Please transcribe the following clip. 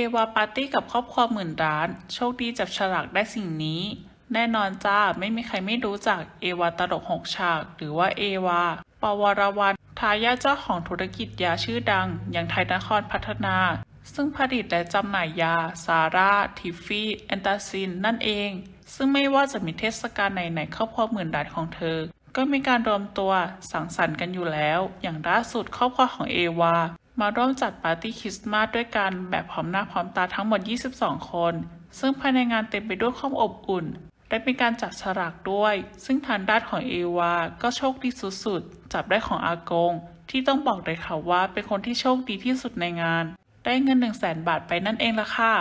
เอวาปาร์ตี้กับครอบครัวหมื่นร้าน โชคดีจับฉลากได้สิ่งนี้ แน่นอนจ้า ไม่มีใครไม่รู้จักเอวาตลกหกฉาก หรือว่าเอวา ปวรวันทายาทเจ้าของธุรกิจยาชื่อดัง อย่างไทยนครพัฒนา ซึ่งผลิตและจำหน่ายยา ซาร่า ทิฟฟี่ แอนตาซิน นั่นเอง ซึ่งไม่ว่าจะมีเทศกาลไหนๆครอบครัวหมื่นร้านของเธอ ก็มีการรวมตัวสังสรรค์กันอยู่แล้ว อย่างล่าสุดครอบครัวของเอวา มาร่วมจัดปาร์ตี้คริสต์มาสด้วยกันแบบพร้อมหน้าพร้อมตาทั้งหมด 22 คน ซึ่งภายในงานเต็มไปด้วยความอบอุ่น และมีการจับฉลากด้วย ซึ่งทางด้านของเอวา ก็โชคดีสุดๆ จับได้ของอากง ที่ต้องบอกเลยค่ะว่าเป็นคนที่โชคดีที่สุดในงาน ได้เงิน 1 0 0 0 0แบาทไปนั่นเองละค่ะ